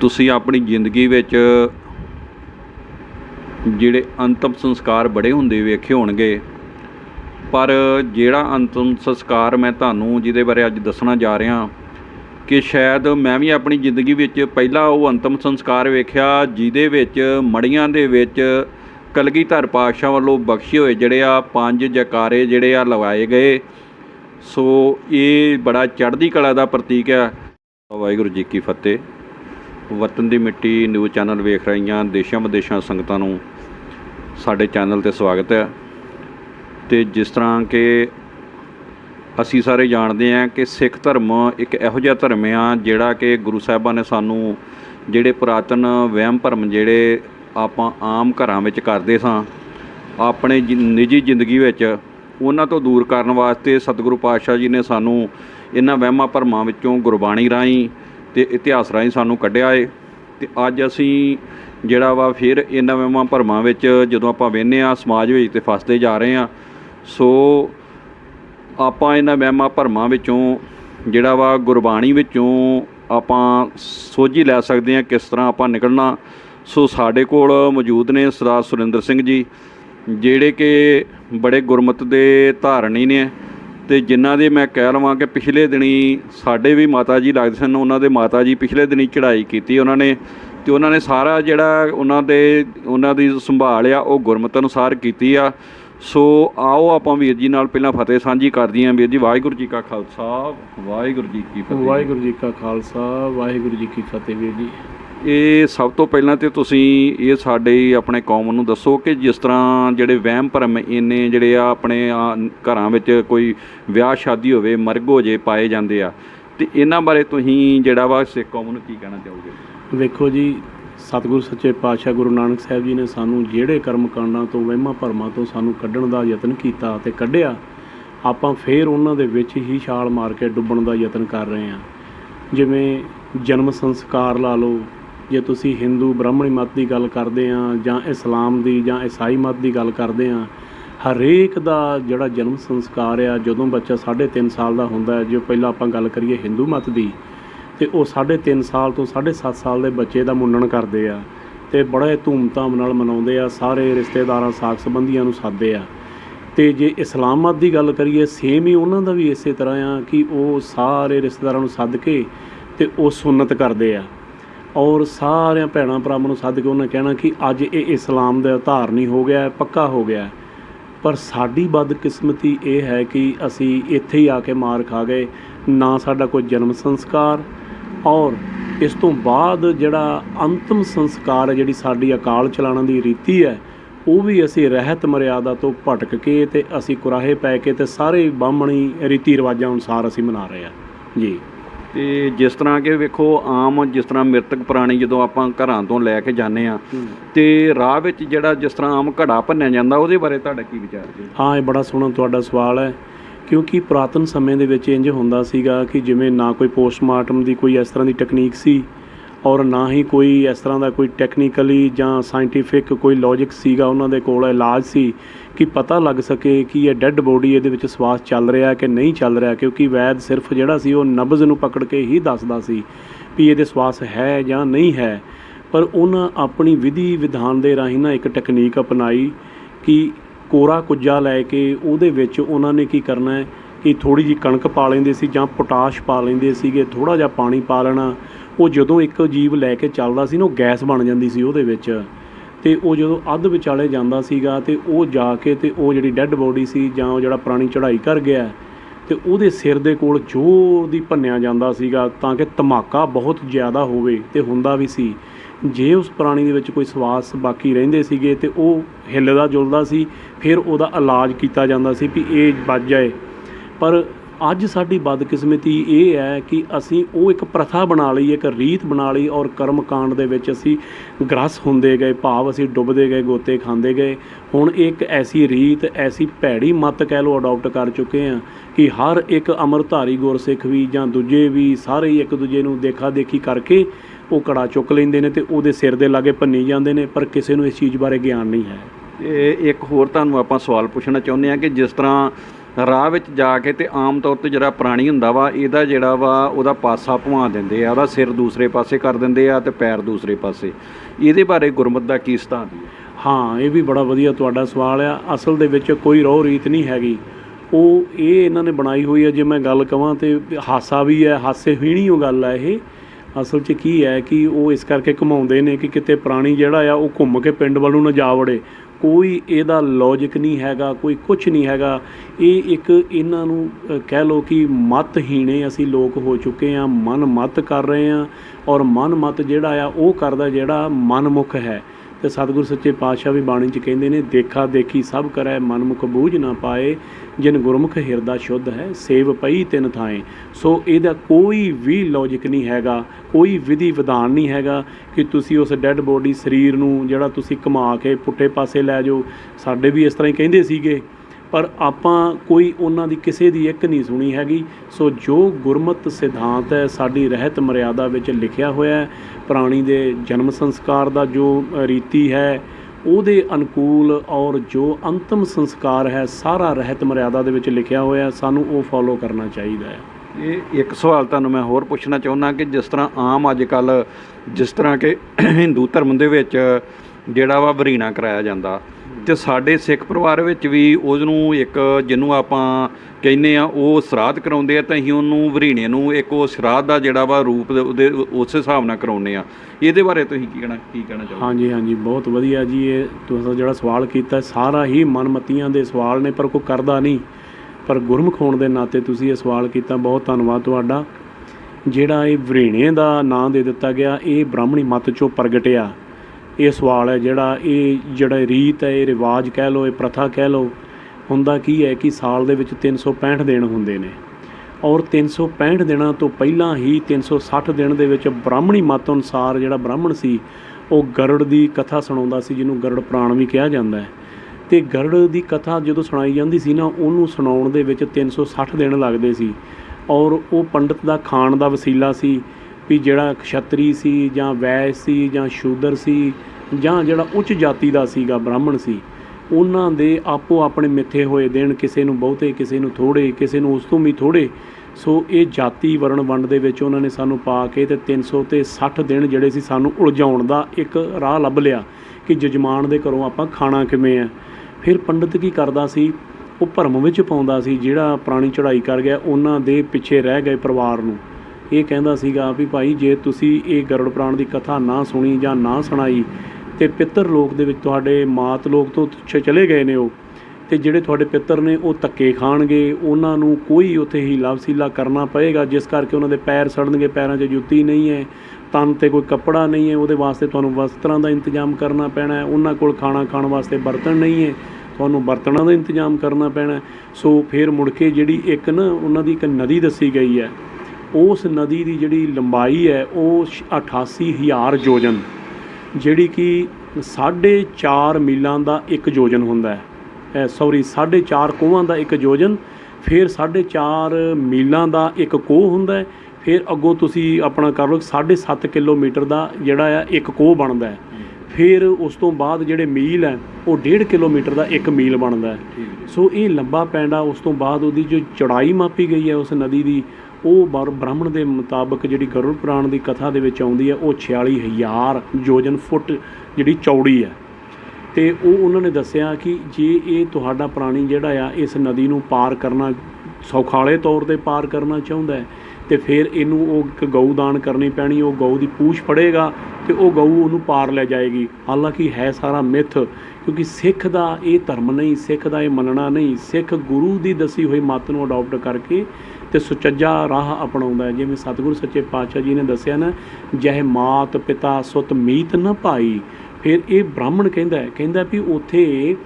ਤੁਸੀਂ ਆਪਣੀ ਜ਼ਿੰਦਗੀ ਵਿੱਚ ਜਿਹੜੇ ਅੰਤਮ ਸੰਸਕਾਰ ਬੜੇ ਹੁੰਦੇ ਵੇਖੇ ਹੋਣਗੇ, ਪਰ ਜਿਹੜਾ ਅੰਤਮ ਸੰਸਕਾਰ ਮੈਂ ਤੁਹਾਨੂੰ ਜਿਹਦੇ ਬਾਰੇ ਅੱਜ ਦੱਸਣਾ ਜਾ ਰਿਹਾ ਕਿ ਸ਼ਾਇਦ ਮੈਂ ਵੀ ਆਪਣੀ ਜ਼ਿੰਦਗੀ ਵਿੱਚ ਪਹਿਲਾ ਉਹ ਅੰਤਮ ਸੰਸਕਾਰ ਵੇਖਿਆ ਜਿਹਦੇ ਵਿੱਚ ਮੜੀਆਂ ਦੇ ਵਿੱਚ ਕਲਗੀਧਰ ਪਾਤਸ਼ਾਹ ਵੱਲੋਂ ਬਖਸ਼ੇ ਹੋਏ ਜਿਹੜੇ ਆ ਪੰਜ ਜਕਾਰੇ ਜਿਹੜੇ ਆ ਲਗਾਏ ਗਏ। ਸੋ ਇਹ ਬੜਾ ਚੜ੍ਹਦੀ ਕਲਾ ਦਾ ਪ੍ਰਤੀਕ ਹੈ ਵਾਹਿਗੁਰੂ ਜੀ ਕੀ ਫਤਿਹ। ਵਤਨ ਦੀ ਮਿੱਟੀ ਨਿਊਜ਼ ਚੈਨਲ ਵੇਖ ਰਹੀਆਂ ਦੇਸ਼ਾਂ ਵਿਦੇਸ਼ਾਂ ਸੰਗਤਾਂ ਨੂੰ ਸਾਡੇ ਚੈਨਲ ਤੇ ਸਵਾਗਤ ਹੈ। ਤੇ ਜਿਸ ਤਰ੍ਹਾਂ ਕਿ ਅਸੀਂ ਸਾਰੇ ਜਾਣਦੇ ਹਾਂ ਕਿ ਸਿੱਖ ਧਰਮ ਇੱਕ ਇਹੋ ਜਿਹਾ ਧਰਮ ਆ ਜਿਹੜਾ ਕਿ ਗੁਰੂ ਸਾਹਿਬਾਂ ਨੇ ਸਾਨੂੰ ਜਿਹੜੇ ਪੁਰਾਤਨ ਵਹਿਮ ਭਰਮ ਜਿਹੜੇ ਆਪਾਂ ਆਮ ਘਰਾਂ ਵਿੱਚ ਕਰਦੇ ਸਾਂ, ਆਪਣੇ ਜਿ- ਨਿੱਜੀ ਜ਼ਿੰਦਗੀ ਵਿੱਚ ਉਹਨਾਂ ਤੋਂ ਦੂਰ ਕਰਨ ਵਾਸਤੇ ਸਤਿਗੁਰੂ ਪਾਤਸ਼ਾਹ ਜੀ ਨੇ ਸਾਨੂੰ ਇਹਨਾਂ ਵਹਿਮਾਂ ਭਰਮਾਂ ਵਿੱਚੋਂ ਗੁਰਬਾਣੀ ਰਾਹੀਂ ਤੇ ਇਤਿਹਾਸ ਰਾਹੀਂ ਸਾਨੂੰ ਕੱਢਿਆ ਏ। ਤੇ ਅੱਜ ਅਸੀਂ ਜਿਹੜਾ ਵਾ ਫਿਰ ਇਹਨਾਂ ਵਹਿਮਾਂ ਭਰਮਾਂ ਵਿੱਚ ਜਦੋਂ ਆਪਾਂ ਵਹਿੰਦੇ ਆ, ਸਮਾਜ ਵਿੱਚ ਤੇ ਫਸਦੇ ਜਾ ਰਹੇ ਆ, ਸੋ ਆਪਾਂ ਇਹਨਾਂ ਵਹਿਮਾਂ ਭਰਮਾਂ ਵਿੱਚੋਂ ਜਿਹੜਾ ਵਾ ਗੁਰਬਾਣੀ ਵਿੱਚੋਂ ਆਪਾਂ ਸੋਝੀ ਲੈ ਸਕਦੇ ਹਾਂ ਕਿਸ ਤਰ੍ਹਾਂ ਆਪਾਂ ਨਿਕਲਣਾ। ਸੋ ਸਾਡੇ ਕੋਲ ਮੌਜੂਦ ਨੇ ਸਰਦਾਰ ਸੁਰਿੰਦਰ ਸਿੰਘ ਜੀ, ਜਿਹੜੇ ਕਿ ਬੜੇ ਗੁਰਮਤ ਦੇ ਧਾਰਨੀ ਨੇ। ਤੇ ਜਿਨ੍ਹਾਂ ਦੇ ਮੈਂ ਕਹਿ ਲਵਾਂ ਕਿ ਪਿਛਲੇ ਦਿਨੀ ਸਾਡੇ ਵੀ ਮਾਤਾ ਜੀ ਲੱਗਦੇ ਸਨ, ਉਹਨਾਂ ਦੇ ਮਾਤਾ ਜੀ ਪਿਛਲੇ ਦਿਨੀ ਚੜ੍ਹਾਈ ਕੀਤੀ ਉਹਨਾਂ ਨੇ ਤੇ ਉਹਨਾਂ ਨੇ ਸਾਰਾ ਜਿਹੜਾ ਉਹਨਾਂ ਦੇ, ਉਹਨਾਂ ਦੀ ਸੰਭਾਲ ਆ, ਉਹ ਗੁਰਮਤ ਅਨੁਸਾਰ ਕੀਤੀ ਆ। ਸੋ ਆਓ ਆਪਾਂ ਵੀਰ ਜੀ ਨਾਲ ਪਹਿਲਾਂ ਫਤਿਹ ਸਾਂਝੀ ਕਰਦੀ ਹਾਂ ਵੀਰ ਜੀ, ਵਾਹਿਗੁਰੂ ਜੀ ਕਾ ਖਾਲਸਾ, ਵਾਹਿਗੁਰੂ ਜੀ ਕੀ ਫਤਿਹ। ਵਾਹਿਗੁਰੂ ਜੀ ਕਾ ਖਾਲਸਾ, ਵਾਹਿਗੁਰੂ ਜੀ ਕੀ ਫਤਿਹ ਵੀਰ ਜੀ। ਇਹ ਸਭ ਤੋਂ ਪਹਿਲਾਂ ਤੇ ਤੁਸੀਂ ਇਹ ਸਾਡੇ ਆਪਣੇ ਕੌਮ ਨੂੰ ਦੱਸੋ ਕਿ ਜਿਸ ਤਰ੍ਹਾਂ ਜਿਹੜੇ ਵਹਿਮ ਭਰਮ ਇੰਨੇ ਜਿਹੜੇ ਆ ਆਪਣੇ ਘਰਾਂ ਵਿੱਚ ਕੋਈ ਵਿਆਹ ਸ਼ਾਦੀ ਹੋਵੇ, ਮਰਗ ਹੋ ਜੇ, ਪਾਏ ਜਾਂਦੇ ਆ, ਤੇ ਇਹਨਾਂ ਬਾਰੇ ਤੁਸੀਂ ਜਿਹੜਾ ਵਾ ਸਿੱਖ ਕੌਮ ਨੂੰ ਕੀ ਕਹਿਣਾ ਚਾਹੋਗੇ? ਵੇਖੋ ਜੀ, ਸਤਿਗੁਰੂ ਸੱਚੇ ਪਾਤਸ਼ਾਹ ਗੁਰੂ ਨਾਨਕ ਸਾਹਿਬ ਜੀ ਨੇ ਸਾਨੂੰ ਜਿਹੜੇ ਕਰਮ ਕਾਂਡਾਂ ਤੋਂ, ਵਹਿਮਾਂ ਭਰਮਾਂ ਤੋਂ ਸਾਨੂੰ ਕੱਢਣ ਦਾ ਯਤਨ ਕੀਤਾ ਤੇ ਕੱਢਿਆ, ਆਪਾਂ ਫੇਰ ਉਹਨਾਂ ਦੇ ਵਿੱਚ ਹੀ ਛਾਲ ਮਾਰ ਕੇ ਡੁੱਬਣ ਦਾ ਯਤਨ ਕਰ ਰਹੇ ਹਾਂ। ਜਿਵੇਂ ਜਨਮ ਸੰਸਕਾਰ ਲਾ ਲਓ ਜੇ ਤੁਸੀਂ ਹਿੰਦੂ ਬ੍ਰਾਹਮਣੀ ਮਤ ਦੀ ਗੱਲ ਕਰਦੇ ਆ ਜਾਂ ਇਸਲਾਮ ਦੀ ਜਾਂ ਈਸਾਈ ਮਤ ਦੀ ਗੱਲ ਕਰਦੇ ਆ, ਹਰੇਕ ਦਾ ਜਿਹੜਾ ਜਨਮ ਸੰਸਕਾਰ ਆ, ਜਦੋਂ ਬੱਚਾ 3.5 ਸਾਲ ਦਾ ਹੁੰਦਾ ਹੈ, ਜੇ ਪਹਿਲਾਂ ਆਪਾਂ ਗੱਲ ਕਰੀਏ ਹਿੰਦੂ ਮਤ ਦੀ, ਤੇ ਉਹ 3.5 ਸਾਲ ਤੋਂ 7.5 ਸਾਲ ਦੇ ਬੱਚੇ ਦਾ ਮੁੰਨਣ ਕਰਦੇ ਆ ਤੇ ਬੜੇ ਧੂਮਧਾਮ ਨਾਲ ਮਨਾਉਂਦੇ ਆ, ਸਾਰੇ ਰਿਸ਼ਤੇਦਾਰਾਂ ਸਾਕ ਸੰਬੰਧੀਆਂ ਨੂੰ ਸਾਦੇ ਆ। ਤੇ ਜੇ ਇਸਲਾਮ ਮਤ ਦੀ ਗੱਲ ਕਰੀਏ, ਸੇਮ ਹੀ ਉਹਨਾਂ ਦਾ ਵੀ ਇਸੇ ਤਰ੍ਹਾਂ ਆ ਕਿ ਉਹ ਸਾਰੇ ਰਿਸ਼ਤੇਦਾਰਾਂ ਨੂੰ ਸੱਦ ਕੇ ਤੇ ਉਹ ਸੁਨਨਤ ਕਰਦੇ ਆ। ਔਰ ਸਾਰਿਆਂ ਭੈਣਾਂ ਭਰਾਵਾਂ ਨੂੰ ਸੱਦ ਕੇ ਉਹਨਾਂ ਕਹਿਣਾ ਕਿ ਅੱਜ ਇਹ ਇਸਲਾਮ ਦਾ ਧਾਰਨੀ ਹੋ ਗਿਆ ਪੱਕਾ ਹੋ ਗਿਆ। ਪਰ ਸਾਡੀ ਬਦਕਿਸਮਤੀ ਇਹ ਹੈ ਕਿ ਅਸੀਂ ਇੱਥੇ ਹੀ ਆ ਕੇ ਮਾਰ ਖਾ ਗਏ, ਨਾ ਸਾਡਾ ਕੋਈ ਜਨਮ ਸੰਸਕਾਰ ਔਰ ਇਸ ਤੋਂ ਬਾਅਦ ਜਿਹੜਾ ਅੰਤਮ ਸੰਸਕਾਰ ਹੈ, ਜਿਹੜੀ ਸਾਡੀ ਅਕਾਲ ਚਲਾਣਾ ਦੀ ਰੀਤੀ ਹੈ, ਉਹ ਵੀ ਅਸੀਂ ਰਹਿਤ ਮਰਿਆਦਾ ਤੋਂ ਭਟਕ ਕੇ ਤੇ ਅਸੀਂ ਕੁਰਾਹੇ ਪੈ ਕੇ ਤੇ ਸਾਰੇ ਬਾਹਮਣੀ ਰੀਤੀ ਰਿਵਾਜਾਂ ਅਨੁਸਾਰ ਅਸੀਂ ਮਨਾ ਰਹੇ ਹਾਂ। ਜੀ। ਤੇ ਜਿਸ ਤਰ੍ਹਾਂ ਕਿ ਵੇਖੋ ਆਮ ਜਿਸ ਤਰ੍ਹਾਂ ਮ੍ਰਿਤਕ ਪ੍ਰਾਣੀ ਜਦੋਂ ਆਪਾਂ ਘਰਾਂ ਤੋਂ ਲੈ ਕੇ ਜਾਂਦੇ ਆ ਤੇ ਰਾਹ ਵਿੱਚ ਜਿਹੜਾ ਜਿਸ ਤਰ੍ਹਾਂ ਆਮ ਘੜਾ ਭੰਨਿਆ ਜਾਂਦਾ ਉਹਦੇ ਬਾਰੇ ਤੁਹਾਡਾ ਕੀ ਵਿਚਾਰ ਜੀ? ਹਾਂ ਇਹ ਬੜਾ ਸੋਹਣਾ ਤੁਹਾਡਾ ਸਵਾਲ ਹੈ ਕਿਉਂਕਿ ਪੁਰਾਤਨ ਸਮੇਂ ਦੇ ਵਿੱਚ ਇੰਜ ਹੁੰਦਾ ਸੀਗਾ ਕਿ ਜਿਵੇਂ ਨਾ ਕੋਈ ਪੋਸਟਮਾਰਟਮ ਦੀ ਕੋਈ ਇਸ ਤਰ੍ਹਾਂ ਦੀ ਟੈਕਨੀਕ ਸੀ ਔਰ ਨਾ ਹੀ ਕੋਈ ਇਸ ਤਰ੍ਹਾਂ ਦਾ ਕੋਈ ਟੈਕਨੀਕਲੀ ਜਾਂ ਸਾਇੰਟੀਫਿਕ ਕੋਈ ਲੌਜੀਕ ਸੀਗਾ ਉਹਨਾਂ ਦੇ ਕੋਲ, ਇਲਾਜ ਸੀ ਕਿ ਪਤਾ ਲੱਗ ਸਕੇ ਕਿ ਇਹ ਡੈੱਡ ਬੋਡੀ ਇਹਦੇ ਵਿੱਚ ਸਵਾਸ ਚੱਲ ਰਿਹਾ ਕਿ ਨਹੀਂ ਚੱਲ ਰਿਹਾ, ਕਿਉਂਕਿ ਵੈਦ ਸਿਰਫ ਜਿਹੜਾ ਸੀ ਉਹ ਨਬਜ਼ ਨੂੰ ਪਕੜ ਕੇ ਹੀ ਦੱਸਦਾ ਸੀ ਵੀ ਇਹਦੇ ਸਵਾਸ ਹੈ ਜਾਂ ਨਹੀਂ ਹੈ। ਪਰ ਉਹਨਾਂ ਆਪਣੀ ਵਿਧੀ ਵਿਧਾਨ ਦੇ ਰਾਹੀਂ ਨਾ ਇੱਕ ਟੈਕਨੀਕ ਅਪਣਾਈ ਕਿ ਕੋਰਾ ਕੁੱਜਾ ਲੈ ਕੇ ਉਹਦੇ ਵਿੱਚ ਉਹਨਾਂ ਨੇ ਕੀ ਕਰਨਾ ਹੈ ਕਿ ਥੋੜੀ ਜੀ ਕਣਕ ਪਾ ਲੈਂਦੇ ਸੀ ਜਾਂ ਪੋਟਾਸ਼ ਪਾ ਲੈਂਦੇ ਸੀਗੇ ਥੋੜਾ ਜਿਹਾ ਪਾਣੀ ਪਾ ਲੈਣਾ ਉਹ ਜਦੋਂ ਇੱਕ ਜੀਵ ਲੈ ਕੇ ਚੱਲਦਾ ਸੀ ਨਾ, ਉਹ ਗੈਸ ਬਣ ਜਾਂਦੀ ਸੀ ਉਹਦੇ ਵਿੱਚ। ਤੇ ਉਹ ਜਦੋਂ ਅੱਧ ਵਿਚਾਲੇ ਜਾਂਦਾ ਸੀਗਾ ਤੇ ਉਹ ਜਾ ਕੇ ਤੇ ਉਹ ਜਿਹੜੀ ਡੈੱਡ ਬੋਡੀ ਸੀ ਜਾਂ ਉਹ ਜਿਹੜਾ ਪ੍ਰਾਣੀ ਚੜ੍ਹਾਈ ਕਰ ਗਿਆ, ਤੇ ਉਹਦੇ ਸਿਰ ਦੇ ਕੋਲ ਜ਼ੋਰ ਦੀ ਭੰਨਿਆ ਜਾਂਦਾ ਸੀਗਾ ਤਾਂ ਕਿ ਧਮਾਕਾ ਬਹੁਤ ਜ਼ਿਆਦਾ ਹੋਵੇ ਤੇ ਹੁੰਦਾ ਵੀ ਸੀ। ਜੇ ਉਸ ਪ੍ਰਾਣੀ ਦੇ ਵਿੱਚ ਕੋਈ ਸਵਾਸ ਬਾਕੀ ਰਹਿੰਦੇ ਸੀਗੇ ਤੇ ਉਹ ਹਿੱਲਦਾ ਜੁਲਦਾ ਸੀ, ਫਿਰ ਉਹਦਾ ਇਲਾਜ ਕੀਤਾ ਜਾਂਦਾ ਸੀ ਵੀ ਇਹ ਬਚ ਜਾਏ। ਪਰ ਅੱਜ ਸਾਡੀ ਬਦਕਿਸਮਤੀ ਇਹ ਹੈ ਕਿ ਅਸੀਂ ਉਹ ਇੱਕ ਪ੍ਰਥਾ ਬਣਾ ਲਈ, ਇੱਕ ਰੀਤ ਬਣਾ ਲਈ ਔਰ ਕਰਮ ਕਾਂਡ ਦੇ ਵਿੱਚ ਅਸੀਂ ਗ੍ਰਸ ਹੁੰਦੇ ਗਏ, ਭਾਵ ਅਸੀਂ ਡੁੱਬਦੇ ਗਏ, ਗੋਤੇ ਖਾਂਦੇ ਗਏ। ਹੁਣ ਇੱਕ ਐਸੀ ਰੀਤ, ਐਸੀ ਭੈੜੀ ਮੱਤ ਕਹਿ ਲਓ ਅਡਾਪਟ ਕਰ ਚੁੱਕੇ ਹਾਂ ਕਿ ਹਰ ਇੱਕ ਅਮਰਧਾਰੀ ਗੁਰਸਿੱਖ ਵੀ ਜਾਂ ਦੂਜੇ ਵੀ ਸਾਰੇ ਹੀ ਇੱਕ ਦੂਜੇ ਨੂੰ ਦੇਖਾ ਦੇਖੀ ਕਰਕੇ ਉਹ ਕੜਾ ਚੁੱਕ ਲੈਂਦੇ ਨੇ ਤੇ ਉਹਦੇ ਸਿਰ ਦੇ ਲਾਗੇ ਭੰਨੀ ਜਾਂਦੇ ਨੇ, ਪਰ ਕਿਸੇ ਨੂੰ ਇਸ ਚੀਜ਼ ਬਾਰੇ ਗਿਆਨ ਨਹੀਂ ਹੈ। ਤੇ ਇੱਕ ਹੋਰ ਤੁਹਾਨੂੰ ਆਪਾਂ ਸਵਾਲ ਪੁੱਛਣਾ ਚਾਹੁੰਦੇ ਆ ਕਿ ਜਿਸ ਤਰ੍ਹਾਂ ਰਾਹ ਵਿੱਚ ਜਾ ਕੇ ਤੇ ਆਮ ਤੌਰ ਤੇ ਜਿਹੜਾ ਪ੍ਰਾਣੀ ਹੁੰਦਾ ਵਾ, ਇਹਦਾ ਜਿਹੜਾ ਵਾ, ਉਹਦਾ ਪਾਸਾ ਭਵਾ ਦਿੰਦੇ ਆ, ਉਹਦਾ ਸਿਰ ਦੂਸਰੇ ਪਾਸੇ ਕਰ ਦਿੰਦੇ ਆ ਤੇ ਪੈਰ ਦੂਸਰੇ ਪਾਸੇ। ਇਹਦੇ ਬਾਰੇ ਗੁਰਮਤ ਦਾ ਕੀ ਸਿਧਾਂਤ ਹੈ? ਹਾਂ, ਇਹ ਵੀ ਬੜਾ ਵਧੀਆ ਤੁਹਾਡਾ ਸਵਾਲ ਆ। ਅਸਲ ਦੇ ਵਿੱਚ ਕੋਈ ਰੋਹ ਰੀਤ ਨਹੀਂ ਹੈਗੀ। ਉਹ, ਇਹ ਇਹਨਾਂ ਨੇ ਬਣਾਈ ਹੋਈ ਹੈ ਜੇ ਮੈਂ ਗੱਲ ਕਵਾਂ ਤੇ ਹਾਸਾ ਵੀ ਹੈ, ਹਾਸੇ ਹੀਣੀ ਉਹ ਗੱਲ ਹੈ ਇਹ। ਅਸਲ 'ਚ ਕੀ ਹੈ ਕਿ ਉਹ ਇਸ ਕਰਕੇ ਘੁਮਾਉਂਦੇ ਨੇ ਕਿ ਕਿਤੇ ਪ੍ਰਾਣੀ ਜਿਹੜਾ ਆ, ਉਹ ਘੁੰਮ ਕੇ ਪਿੰਡ ਵੱਲੋਂ ਨਾ ਜਾ ਵੜੇ। ਕੋਈ ਇਹਦਾ ਲੌਜੀਕ ਨਹੀਂ ਹੈਗਾ, ਕੋਈ ਕੁਝ ਨਹੀਂ ਹੈਗਾ। ਇਹ ਇੱਕ ਇਹਨਾਂ ਨੂੰ ਕਹਿ ਲਓ ਕਿ ਮਤ ਹੀਣੇ ਅਸੀਂ ਲੋਕ ਹੋ ਚੁੱਕੇ ਆ ਮਨ ਮਤ ਕਰ ਰਹੇ ਆ ਔਰ ਮਨ ਮਤ ਜਿਹੜਾ ਆ ਉਹ ਕਰਦਾ ਜਿਹੜਾ ਮਨਮੁਖ ਹੈ। ਤੇ ਸਤਿਗੁਰ ਸੱਚੇ ਪਾਤਸ਼ਾਹ ਵੀ ਬਾਣੀ 'ਚ ਕਹਿੰਦੇ ਨੇ, ਦੇਖਾ ਦੇਖੀ ਸਭ ਕਰੈ ਮਨਮੁਖ ਬੂਝ ਨਾ ਪਾਏ, ਜਿਨ ਗੁਰਮੁਖ ਹਿਰਦਾ ਸ਼ੁੱਧ ਹੈ, ਸੇਵ ਪਈ ਤਿੰਨ ਥਾਏ। ਸੋ ਇਹਦਾ ਕੋਈ ਵੀ ਲੌਜੀਕ ਨਹੀਂ ਹੈਗਾ, ਕੋਈ ਵਿਧੀ ਵਿਧਾਨ ਨਹੀਂ ਹੈਗਾ ਕਿ ਤੁਸੀਂ ਉਸ ਡੈੱਡ ਬੋਡੀ ਸਰੀਰ ਨੂੰ ਜਿਹੜਾ ਤੁਸੀਂ ਘੁਮਾ ਕੇ ਪੁੱਠੇ ਪਾਸੇ ਲੈ ਜਾਓ। ਸਾਡੇ ਵੀ ਇਸ ਤਰ੍ਹਾਂ ਹੀ ਕਹਿੰਦੇ ਸੀਗੇ ਪਰ ਆਪਾਂ ਕੋਈ ਉਹਨਾਂ ਦੀ ਕਿਸੇ ਦੀ ਇੱਕ ਨਹੀਂ ਸੁਣੀ ਹੈਗੀ। ਸੋ ਜੋ ਗੁਰਮਤ ਸਿਧਾਂਤ ਹੈ ਸਾਡੀ ਰਹਿਤ ਮਰਿਆਦਾ ਵਿੱਚ ਲਿਖਿਆ ਹੋਇਆ ਹੈ ਪ੍ਰਾਣੀ ਦੇ ਜਨਮ ਸੰਸਕਾਰ ਦਾ ਜੋ ਰੀਤੀ ਹੈ ਉਹਦੇ ਅਨੁਕੂਲ ਔਰ ਜੋ ਅੰਤਮ ਸੰਸਕਾਰ ਹੈ ਸਾਰਾ ਰਹਿਤ ਮਰਿਆਦਾ ਦੇ ਵਿੱਚ ਲਿਖਿਆ ਹੋਇਆ ਹੈ, ਸਾਨੂੰ ਉਹ ਫੋਲੋ ਕਰਨਾ ਚਾਹੀਦਾ ਹੈ। ਇਹ ਇੱਕ ਸਵਾਲ ਤੁਹਾਨੂੰ ਮੈਂ ਹੋਰ ਪੁੱਛਣਾ ਚਾਹੁੰਦਾ ਕਿ ਜਿਸ ਤਰ੍ਹਾਂ ਆਮ ਅੱਜ ਕੱਲ ਜਿਸ ਤਰ੍ਹਾਂ ਕਿ ਹਿੰਦੂ ਧਰਮ ਦੇ ਵਿੱਚ ਜਿਹੜਾ ਵਾ ਵਰੀਣਾ ਕਰਾਇਆ ਜਾਂਦਾ ਤੇ ਸਾਡੇ ਸਿੱਖ ਪਰਿਵਾਰ ਵਿੱਚ ਵੀ ਉਸ ਨੂੰ ਇੱਕ ਜਿਹਨੂੰ ਆਪਾਂ ਕਹਿੰਦੇ ਆ, ਉਹ ਸ਼ਰਾਧ ਕਰਾਉਂਦੇ ਆ, ਤਾਂ ਅਸੀਂ ਉਹਨੂੰ ਵਰੀਣੇ ਨੂੰ ਇੱਕ ਉਹ ਸ਼ਰਾਧ ਦਾ ਜਿਹੜਾ ਵਾ ਰੂਪ ਉਹਦੇ ਉਸ ਹਿਸਾਬ ਨਾਲ ਕਰਾਉਂਦੇ ਆ। ਇਹਦੇ ਬਾਰੇ ਤੁਸੀਂ ਕੀ ਕਹਿਣਾ ਕੀ ਕਹਿਣਾ ਚਾਹੋਗੇ? ਹਾਂਜੀ ਹਾਂਜੀ, ਬਹੁਤ ਵਧੀਆ ਜੀ ਇਹ ਤੁਸੀਂ ਜਿਹੜਾ ਸਵਾਲ ਕੀਤਾ, ਸਾਰਾ ਹੀ ਮਨਮਤੀਆਂ ਦੇ ਸਵਾਲ ਨੇ, ਪਰ ਕੋਈ ਕਰਦਾ ਨਹੀਂ। ਪਰ ਗੁਰਮੁਖ ਹੋਣ ਦੇ ਨਾਤੇ ਤੁਸੀਂ ਇਹ ਸਵਾਲ ਕੀਤਾ, ਬਹੁਤ ਧੰਨਵਾਦ ਤੁਹਾਡਾ। ਜਿਹੜਾ ਇਹ ਵਰੇਣੇ ਦਾ ਨਾਂ ਦੇ ਦਿੱਤਾ ਗਿਆ, ਇਹ ਬ੍ਰਾਹਮਣੀ ਮਤ ਚੋਂ ਪ੍ਰਗਟਿਆ। ਇਹ ਸਵਾਲ ਹੈ ਜਿਹੜਾ ਇਹ ਜਿਹੜਾ ਰੀਤ ਹੈ, ਇਹ ਰਿਵਾਜ ਕਹਿ ਲਓ, ਇਹ ਪ੍ਰਥਾ ਕਹਿ ਲਓ, ਹੁੰਦਾ ਕੀ ਹੈ ਕਿ ਸਾਲ ਦੇ ਵਿੱਚ 365 ਦਿਨ ਹੁੰਦੇ ਨੇ। ਔਰ 365 ਦਿਨਾਂ ਤੋਂ ਪਹਿਲਾਂ ਹੀ 360 ਦਿਨ ਦੇ ਵਿੱਚ ਬ੍ਰਾਹਮਣੀ ਮਤ ਅਨੁਸਾਰ ਜਿਹੜਾ ਬ੍ਰਾਹਮਣ ਸੀ, ਉਹ ਗਰੜ ਦੀ ਕਥਾ ਸੁਣਾਉਂਦਾ ਸੀ, ਜਿਹਨੂੰ ਗਰੜ ਪ੍ਰਾਣ ਵੀ ਕਿਹਾ ਜਾਂਦਾ ਹੈ। ਤੇ ਗਰੜ ਦੀ ਕਥਾ ਜਦੋਂ ਸੁਣਾਈ ਜਾਂਦੀ ਸੀ ਨਾ, ਉਹਨੂੰ ਸੁਣਾਉਣ ਦੇ ਵਿੱਚ 360 ਦਿਨ ਲੱਗਦੇ ਸੀ। ਔਰ ਉਹ ਪੰਡਤ ਦਾ ਖਾਣ ਦਾ ਵਸੀਲਾ ਸੀ ਵੀ ਜਿਹੜਾ ਖਸ਼ਤਰੀ ਸੀ ਜਾਂ ਵੈਸ਼ ਸੀ ਜਾਂ ਸ਼ੂਦਰ ਸੀ ਜਾਂ ਜਿਹੜਾ ਉੱਚ ਜਾਤੀ ਦਾ ਸੀਗਾ, ਬ੍ਰਾਹਮਣ ਸੀ, ਉਹਨਾਂ ਦੇ ਆਪੋ ਆਪਣੇ ਮਿੱਥੇ ਹੋਏ ਦਿਨ ਕਿਸੇ ਨੂੰ ਬਹੁਤੇ, ਕਿਸੇ ਨੂੰ ਥੋੜੇ ਕਿਸੇ ਨੂੰ ਉਸ ਤੋਂ ਵੀ ਥੋੜੇ ਸੋ ਇਹ ਜਾਤੀ ਵਰਣ ਵੰਡ ਦੇ ਵਿੱਚ ਉਹਨਾਂ ਨੇ ਸਾਨੂੰ ਪਾ ਕੇ ਤੇ 300 ਤੇ 60 ਦਿਨ ਜਿਹੜੇ ਸੀ ਸਾਨੂੰ ਉਲਝਾਉਣ ਦਾ ਇੱਕ ਰਾਹ ਲੱਭ ਲਿਆ ਕਿ ਜਜਮਾਨ ਦੇ ਘਰੋਂ ਆਪਾਂ ਖਾਣਾ ਕਿਵੇਂ ਆ। ਫਿਰ ਪੰਡਤ ਕੀ ਕਰਦਾ ਸੀ? ਉਹ ਭਰਮ ਵਿੱਚ ਪਾਉਂਦਾ ਸੀ ਜਿਹੜਾ ਪੁਰਾਣੀ ਚੜ੍ਹਾਈ ਕਰ ਗਿਆ, ਉਹਨਾਂ ਦੇ ਪਿੱਛੇ ਰਹਿ ਗਏ ਪਰਿਵਾਰ ਨੂੰ। ਇਹ ਕਹਿੰਦਾ ਸੀਗਾ ਵੀ ਭਾਈ ਜੇ ਤੁਸੀਂ ਇਹ ਗਰੜ ਪ੍ਰਾਣ ਦੀ ਕਥਾ ਨਾ ਸੁਣੀ ਜਾਂ ਨਾ ਸੁਣਾਈ, ਤੇ ਪਿੱਤਰ ਲੋਕ ਦੇ ਵਿੱਚ ਤੁਹਾਡੇ ਮਾਤ ਲੋਕ ਤੋਂ ਚ- ਚਲੇ ਗਏ ਨੇ ਉਹ, ਤੇ ਜਿਹੜੇ ਤੁਹਾਡੇ ਪਿੱਤਰ ਨੇ ਉਹ ਧੱਕੇ ਖਾਣਗੇ, ਉਹਨਾਂ ਨੂੰ ਕੋਈ ਉੱਥੇ ਹੀ ਲਵਸੀਲਾ ਕਰਨਾ ਪਏਗਾ, ਜਿਸ ਕਰਕੇ ਉਹਨਾਂ ਦੇ ਪੈਰ ਸੜਨਗੇ, ਪੈਰਾਂ 'ਚ ਜੁੱਤੀ ਨਹੀਂ ਹੈ, ਤਨ ਤੇ ਕੋਈ ਕੱਪੜਾ ਨਹੀਂ ਹੈ, ਉਹਦੇ ਵਾਸਤੇ ਤੁਹਾਨੂੰ ਵਸਤਰਾਂ ਦਾ ਇੰਤਜ਼ਾਮ ਕਰਨਾ ਪੈਣਾ ਹੈ, ਉਹਨਾਂ ਕੋਲ ਖਾਣਾ ਖਾਣ ਵਾਸਤੇ ਬਰਤਨ ਨਹੀਂ ਹੈ, ਤੁਹਾਨੂੰ ਬਰਤਨਾਂ ਦਾ ਇੰਤਜ਼ਾਮ ਕਰਨਾ ਪੈਣਾ ਸੋ ਫਿਰ ਮੁੜ ਕੇ ਜਿਹੜੀ ਇੱਕ ਨਾ ਉਹਨਾਂ ਦੀ ਇੱਕ ਨਦੀ ਦੱਸੀ ਗਈ ਹੈ ਉਸ ਨਦੀ ਦੀ ਜਿਹੜੀ ਲੰਬਾਈ ਹੈ ਉਹ ਸ਼- 88000 ਯੋਜਨ ਜਿਹੜੀ ਕਿ 4.5 ਮੀਲਾਂ ਦਾ ਇੱਕ ਯੋਜਨ ਹੁੰਦਾ ਹੈ। ਸੌਰੀ 4.5 ਕੋਹਾਂ ਦਾ ਇੱਕ ਯੋਜਨ ਫਿਰ 4.5 ਮੀਲਾਂ ਦਾ ਇੱਕ ਕੋਹ ਹੁੰਦਾ ਹੈ ਫਿਰ ਅੱਗੋਂ ਤੁਸੀਂ ਆਪਣਾ ਕਰ ਲਓ 7.5 ਕਿਲੋਮੀਟਰ ਦਾ ਜਿਹੜਾ ਆ ਇੱਕ ਕੋਹ ਬਣਦਾ ਹੈ। ਫਿਰ ਉਸ ਤੋਂ ਬਾਅਦ ਜਿਹੜੇ ਮੀਲ ਹੈ ਉਹ 1.5 ਕਿਲੋਮੀਟਰ ਦਾ ਇੱਕ ਮੀਲ ਬਣਦਾ ਹੈ। ਸੋ ਇਹ ਲੰਬਾ ਪੈਂਡਾ ਉਸ ਤੋਂ ਬਾਅਦ ਉਹਦੀ ਜੋ ਚੌੜਾਈ ਮਾਪੀ ਗਈ ਹੈ ਉਸ ਨਦੀ ਦੀ ਉਹ ਬਰ- ਬ੍ਰਾਹਮਣ ਦੇ ਮੁਤਾਬਕ ਜਿਹੜੀ ਗਰੁੜ ਪੁਰਾਣ ਦੀ ਕਥਾ ਦੇ ਵਿੱਚ ਆਉਂਦੀ ਹੈ, ਉਹ 46000 ਯੋਜਨ ਫੁੱਟ ਜਿਹੜੀ ਚੌੜੀ ਹੈ। ਤੇ ਉਹ ਉਹਨਾਂ ਨੇ ਦੱਸਿਆ ਕਿ ਜੇ ਇਹ ਤੁਹਾਡਾ ਪ੍ਰਾਣੀ ਜਿਹੜਾ ਆ, ਇਸ ਨਦੀ ਨੂੰ ਪਾਰ ਕਰਨਾ, ਸੌਖਾਲੇ ਤੌਰ ਤੇ ਪਾਰ ਕਰਨਾ ਚਾਹੁੰਦਾ ਹੈ, ਤੇ ਫਿਰ ਇਹਨੂੰ ਉਹ ਇੱਕ ਗਊ ਦਾਨ ਕਰਨੀ ਪੈਣੀ, ਉਹ ਗਊ ਦੀ ਪੂਛ ਫੜੇਗਾ ਤੇ ਉਹ ਗਊ ਉਹਨੂੰ ਪਾਰ ਲੈ ਜਾਏਗੀ। ਹਾਲਾਂਕਿ ਹੈ ਸਾਰਾ ਮਿੱਥ, ਕਿਉਂਕਿ ਸਿੱਖ ਦਾ ਇਹ ਧਰਮ ਨਹੀਂ, ਸਿੱਖ ਦਾ ਇਹ ਮੰਨਣਾ ਨਹੀਂ, ਸਿੱਖ ਗੁਰੂ ਦੀ ਦਸੀ ਹੋਈ ਮੱਤ ਨੂੰ ਅਡਾਪਟ ਕਰਕੇ ਤੇ ਸੁਚੱਜਾ ਰਾਹ ਅਪਣਾਉਂਦਾ ਹੈ। ਜਿਵੇਂ ਸਤਿਗੁਰੂ ਸੱਚੇ ਪਾਤਸ਼ਾਹ ਜੀ ਨੇ ਦੱਸਿਆ ਨਾ, ਜਹ ਮਾਤ ਪਿਤਾ ਸੁਤ ਮੀਤ ਨ ਭਾਈ ਫਿਰ ਇਹ ਬ੍ਰਾਹਮਣ ਕਹਿੰਦਾ ਕਹਿੰਦਾ ਵੀ ਉੱਥੇ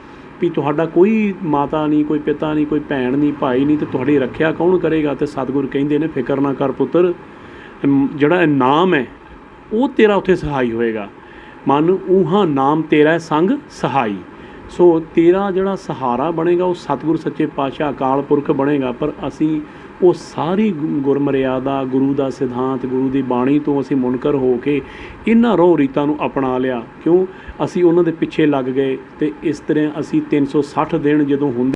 ਵੀ ਤੁਹਾਡਾ ਕੋਈ ਮਾਤਾ ਨਹੀਂ, ਕੋਈ ਪਿਤਾ ਨਹੀਂ, ਕੋਈ ਭੈਣ ਨਹੀਂ, ਭਾਈ ਨਹੀਂ, ਤੇ ਤੁਹਾਡੀ ਰੱਖਿਆ ਕੌਣ ਕਰੇਗਾ? ਤੇ ਸਤਿਗੁਰ ਕਹਿੰਦੇ ਨੇ, ਫਿਕਰ ਨਾ ਕਰ ਪੁੱਤਰ ਜਿਹੜਾ ਨਾਮ ਹੈ, ਉਹ ਤੇਰਾ ਉੱਥੇ ਸਹਾਈ ਹੋਏਗਾ। ਮਨ ਉਹਾਂ ਨਾਮ ਤੇਰਾ ਸੰਗ ਸਹਾਈ। ਸੋ ਤੇਰਾ ਜਿਹੜਾ ਸਹਾਰਾ ਬਣੇਗਾ, ਉਹ ਸਤਿਗੁਰ ਸੱਚੇ ਪਾਤਸ਼ਾਹ ਅਕਾਲ ਪੁਰਖ ਬਣੇਗਾ, ਪਰ ਅਸੀਂ ਉਹ ਸਾਰੀ ਗੁਰਮਰਿਆਦਾ, ਗੁਰੂ ਦਾ ਸਿਧਾਂਤ, ਗੁਰੂ ਦੀ ਬਾਣੀ ਤੋਂ ਅਸੀਂ ਮੁਨਕਰ ਹੋ ਕੇ ਇਹਨਾਂ ਰੋਹ ਰੀਤਾਂ ਨੂੰ ਅਪਣਾ ਲਿਆ। ਕਿਉਂ? ਅਸੀਂ ਉਹਨਾਂ ਦੇ ਪਿੱਛੇ ਲੱਗ ਗਏ ਤੇ ਇਸ ਤਰ੍ਹਾਂ ਅਸੀਂ 360 ਦਿਨ ਜਦੋਂ ਹੁੰਦੇ